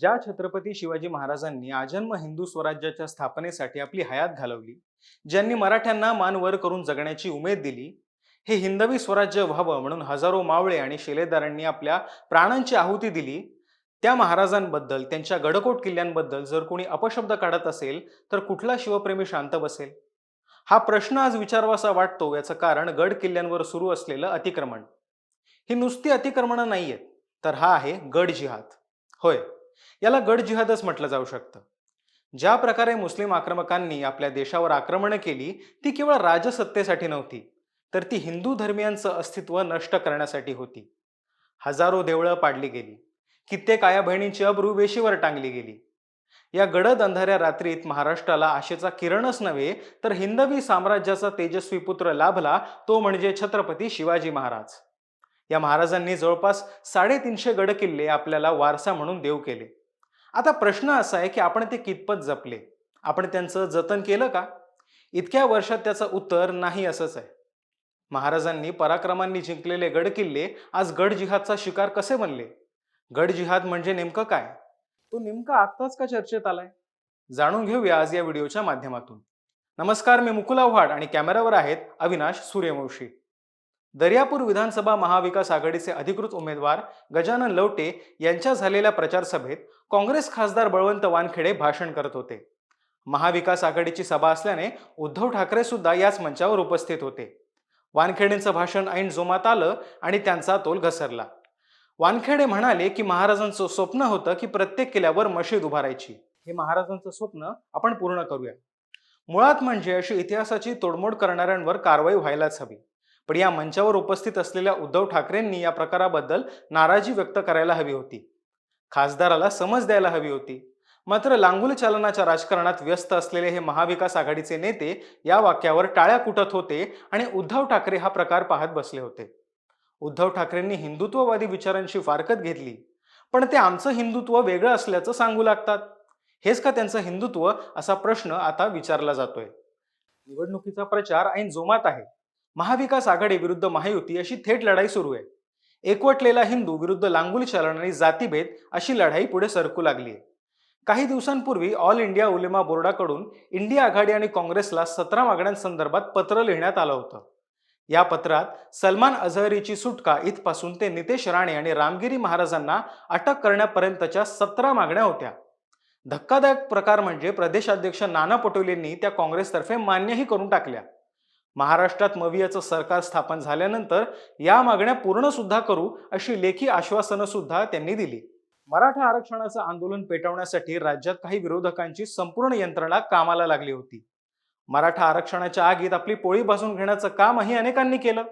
ज्या छत्रपती शिवाजी महाराजांनी आजन्म हिंदू स्वराज्याच्या स्थापनेसाठी आपली हयात घालवली ज्यांनी मराठ्यांना मान वर करून जगण्याची उमेद दिली हे हिंदवी स्वराज्य व्हावं म्हणून हजारो मावळे आणि शिलेदारांनी आपल्या प्राणांची आहुती दिली त्या महाराजांबद्दल त्यांच्या गडकोट किल्ल्यांबद्दल जर कोणी अपशब्द काढत असेल तर कुठला शिवप्रेमी शांत बसेल? हा प्रश्न आज विचारवासा वाटतो याचं कारण गड किल्ल्यांवर सुरू असलेलं अतिक्रमण. ही नुसती अतिक्रमणं नाहीयेत तर हा आहे गड जिहाद. होय. याला गड जिहादच म्हटलं जाऊ शकतं. ज्या प्रकारे मुस्लिम आक्रमकांनी आपल्या देशावर आक्रमणं केली ती केवळ राजसत्तेसाठी नव्हती तर ती हिंदू धर्मियांचं अस्तित्व नष्ट करण्यासाठी होती. हजारो देवळं पाडली गेली कित्येक आया बहिणींची अब्रू वेशीवर टांगली गेली. या गडद अंधाऱ्या रात्रीत महाराष्ट्राला आशेचा किरणच नव्हे तर हिंदवी साम्राज्याचा तेजस्वी पुत्र लाभला तो म्हणजे छत्रपती शिवाजी महाराज. या महाराजांनी जवळपास साडेतीनशे गडकिल्ले आपल्याला वारसा म्हणून देऊ केले. आता प्रश्न असा आहे की आपण ते कितपत जपले? आपण त्यांचं जतन केलं का? इतक्या वर्षात त्याचं उत्तर नाही असंच आहे. महाराजांनी पराक्रमांनी जिंकलेले गडकिल्ले आज गड जिहादचा शिकार कसे बनले? गड जिहाद म्हणजे नेमकं काय? तो नेमका आत्ताच का चर्चेत आलाय? जाणून घेऊया आज या व्हिडिओच्या माध्यमातून. नमस्कार मी मुकुल आव्हाड आणि कॅमेऱ्यावर आहेत अविनाश सूर्यवंशी. दर्यापूर विधानसभा महाविकास आघाडीचे अधिकृत उमेदवार गजानन लवटे यांच्या झालेल्या प्रचार सभेत काँग्रेस खासदार बळवंत वानखेडे भाषण करत होते. महाविकास आघाडीची सभा असल्याने उद्धव ठाकरे सुद्धा याच मंचावर उपस्थित होते. वानखेडेंचं भाषण ऐन जोमात आलं आणि त्यांचा तोल घसरला. वानखेडे म्हणाले की महाराजांचं स्वप्न होतं की प्रत्येक किल्ल्यावर मशीद उभारायची. हे महाराजांचं स्वप्न आपण पूर्ण करूया. मुळात म्हणजे अशी इतिहासाची तोडमोड करणाऱ्यांवर कारवाई व्हायलाच हवी. पण या मंचावर उपस्थित असलेल्या उद्धव ठाकरेंनी या प्रकाराबद्दल नाराजी व्यक्त करायला हवी होती. खासदाराला समज द्यायला हवी होती. मात्र लांगुल चालनाच्या राजकारणात व्यस्त असलेले हे महाविकास आघाडीचे नेते या वाक्यावर टाळ्या कुटत होते आणि उद्धव ठाकरे हा प्रकार पाहत बसले होते. उद्धव ठाकरेंनी हिंदुत्ववादी विचारांची फारकत घेतली. पण ते आमचं हिंदुत्व वेगळं असल्याचं सांगू लागतात. हेच का त्यांचं हिंदुत्व? असा प्रश्न आता विचारला जातोय. निवडणुकीचा प्रचार ऐन जोमात आहे. महाविकास आघाडी विरुद्ध महायुती अशी थेट लढाई सुरू आहे. एकवटलेला हिंदू विरुद्ध लांगुल चलन आणि जातीभेद अशी लढाई पुढे सरकू लागली आहे काही दिवसांपूर्वी ऑल इंडिया उलेमा बोर्डाकडून इंडिया आघाडी आणि काँग्रेसला सतरा मागण्यांसंदर्भात पत्र लिहिण्यात आलं होतं. या पत्रात सलमान अझहरीची सुटका इथपासून ते नितेश राणे आणि रामगिरी महाराजांना अटक करण्यापर्यंतच्या सतरा मागण्या होत्या. धक्कादायक प्रकार म्हणजे प्रदेशाध्यक्ष नाना पटोलेंनी त्या काँग्रेसतर्फे मान्यही करून टाकल्या. महाराष्ट्रात मवियाचं सरकार स्थापन झाल्यानंतर या मागण्या पूर्ण सुद्धा करू अशी लेखी आश्वासनं सुद्धा त्यांनी दिली. मराठा आरक्षणाचं आंदोलन पेटवण्यासाठी राज्यात काही विरोधकांची संपूर्ण यंत्रणा कामाला लागली होती. मराठा आरक्षणाच्या आगीत आपली पोळी भाजून घेण्याचं कामही अनेकांनी केलं.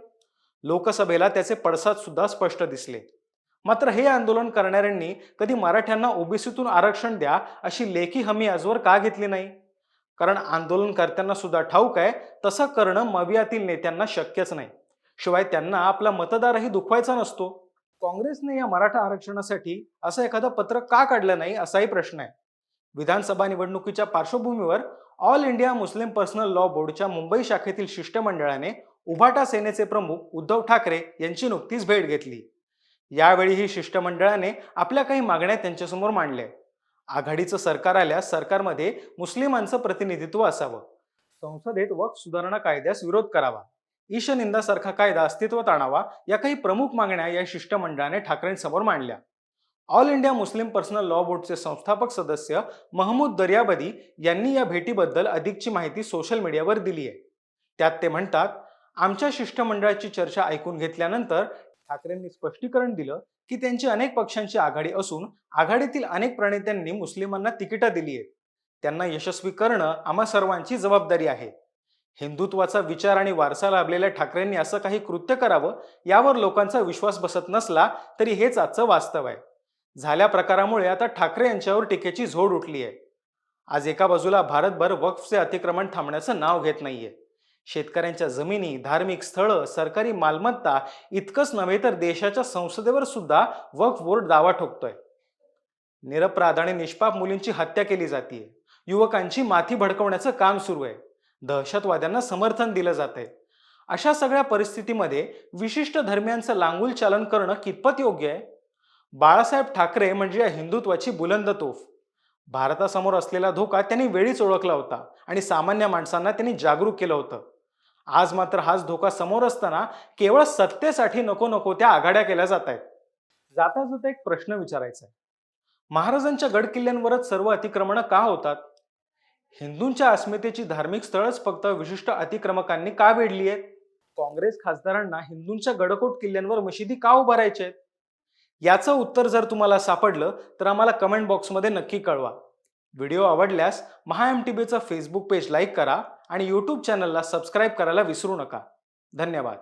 लोकसभेला त्याचे पडसाद सुद्धा स्पष्ट दिसले. मात्र हे आंदोलन करणाऱ्यांनी कधी मराठ्यांना ओबीसीतून आरक्षण द्या अशी लेखी हमी आजवर का घेतली नाही? कारण आंदोलनकर्त्यांना सुद्धा ठाऊक आहे तसं करणं मवियातील नेत्यांना शक्यच नाही. शिवाय त्यांना आपला मतदारही दुखवायचा नसतो. काँग्रेसने या मराठा आरक्षणासाठी असं एखादं पत्र का काढलं नाही असाही प्रश्न आहे. विधानसभा निवडणुकीच्या पार्श्वभूमीवर all India Muslim personal law बोर्डच्या मुंबई शाखेतील शिष्टमंडळाने उभाटा सेनेचे प्रमुख उद्धव ठाकरे यांची नुकतीच भेट घेतली. यावेळी ही शिष्टमंडळाने आपल्या काही मागण्या त्यांच्यासमोर मांडल्या. आघाडीचं सरकार आल्यास सरकारमध्ये मुस्लिमांचं प्रतिनिधित्व असावं. संसदेत वक्फ सुधारणा कायद्यास विरोध करावा. ईशनिंदासारखा कायदा अस्तित्वात आणावा या काही प्रमुख मागण्या या शिष्टमंडळाने ठाकरेंसमोर मांडल्या. All India Muslim personal law बोर्डचे संस्थापक सदस्य महमूद दर्याबदी यांनी या भेटीबद्दल अधिकची माहिती सोशल मीडियावर दिली आहे त्यात ते म्हणतात आमच्या शिष्टमंडळाची चर्चा ऐकून घेतल्यानंतर ठाकरेंनी स्पष्टीकरण दिलं की त्यांची अनेक पक्षांची आघाडी असून आघाडीतील अनेक प्रणेत्यांनी मुस्लिमांना तिकीटं दिली आहेत. त्यांना यशस्वी करणं आम्हा सर्वांची जबाबदारी आहे. हिंदुत्वाचा विचार आणि वारसा लाभलेल्या ठाकरेंनी असं काही कृत्य करावं यावर लोकांचा विश्वास बसत नसला तरी हेच आजचं वास्तव आहे. झाल्या प्रकारामुळे आता ठाकरे यांच्यावर टीकेची झोड उठली आहे. आज एका बाजूला भारतभर वक्फचे अतिक्रमण थांबण्याचं नाव घेत नाहीये. शेतकऱ्यांच्या जमिनी धार्मिक स्थळं सरकारी मालमत्ता इतकंच नव्हे तर देशाच्या संसदेवर सुद्धा वक्फ बोर्ड दावा ठोकतोय. निरपराध आणि निष्पाप मुलींची हत्या केली जाते युवकांची माथी भडकवण्याचं काम सुरू आहे. दहशतवाद्यांना समर्थन दिलं जात आहे अशा सगळ्या परिस्थितीमध्ये विशिष्ट धर्मियांचं लांगुल चालन करणं कितपत योग्य आहे? बाळासाहेब ठाकरे म्हणजे या हिंदुत्वाची बुलंद तोफ भारतासमोर असलेला धोका त्यांनी वेळीच ओळखला होता आणि सामान्य माणसांना त्यांनी जागरूक केलं होतं. आज मात्र हाच धोका समोर असताना केवळ सत्तेसाठी नको नको त्या आघाड्या केल्या जात आहेत जाता जाता एक प्रश्न विचारायचा आहे. महाराजांच्या गडकिल्ल्यांवरच सर्व अतिक्रमणं का होतात? हिंदूंच्या अस्मितेची धार्मिक स्थळच फक्त विशिष्ट अतिक्रमकांनी का वेढली आहेत? काँग्रेस खासदारांना हिंदूंच्या गडकोट किल्ल्यांवर मशिदी का उभारायचे आहेत? याचं उत्तर जर तुम्हाला सापडलं तर आम्हाला कमेंट बॉक्समध्ये नक्की कळवा. व्हिडिओ आवडल्यास महा एम टी बीचं फेसबुक पेज लाईक करा आणि यूट्यूब चॅनलला सबस्क्राईब करायला विसरू नका. धन्यवाद.